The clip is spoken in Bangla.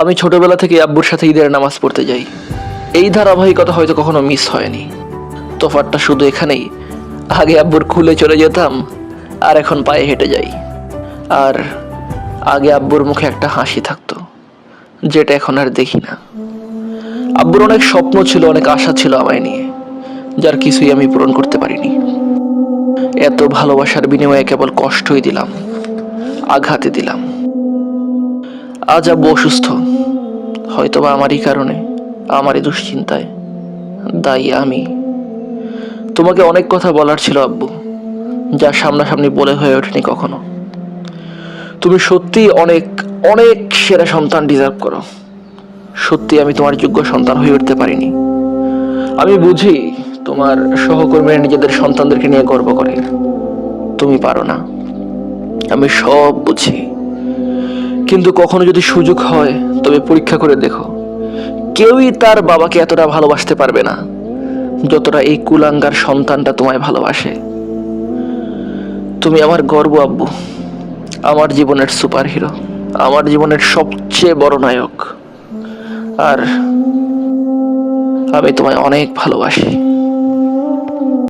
আমি ছোটবেলা থেকে আব্বুর সাথে ঈদের নামাজ পড়তে যাই। এই ধারাবাহিকতা হয়তো কখনো মিস হয়নি। তোফারটা শুধু এখানেই। আগে আব্বুর খুলে চলে যেতাম, আর এখন পায়ে হেঁটে যাই। আর আগে আব্বুর মুখে একটা হাসি থাকতো, যেটা এখন আর দেখি না। আব্বুর অনেক স্বপ্ন ছিল, অনেক আশা ছিল আমায় নিয়ে, যার কিছুই আমি পূরণ করতে পারিনি। এত ভালোবাসার বিনিময়ে কেবল কষ্টই দিলাম আঘাতে দিলাম। আজ আব্বু অসুস্থ। হয়তোবা আমারই কারণে, আমারই দুশ্চিন্তায়। দায়ী আমি। তোমাকে অনেক কথা বলার ছিল আব্বু, যা সামনাসামনি বলে হয়ে ওঠেনি কখনো। তুমি সত্যি অনেক অনেক সেরা সন্তান ডিজার্ভ করো। সত্যি আমি তোমার যোগ্য সন্তান হয়ে উঠতে পারিনি। আমি বুঝি তোমার সহকর্মীরা নিজেদের সন্তানদেরকে নিয়ে গর্ব করে। তুমি পারো না। আমি সব বুঝি। কিন্তু কখনো যদি সুযোগ হয়, তবে পরীক্ষা করে দেখো। কেউই তার বাবাকে এতটা ভালোবাসতে পারবে না, যতটা এই কুলাঙ্গার সন্তানটা তোমায় ভালোবাসে। তুমি আমার গর্ব, আব্বু। আমার জীবনের সুপার হিরো আমার জীবনের সবচেয়ে বড় নায়ক। আর আমি তোমায় অনেক ভালোবাসি।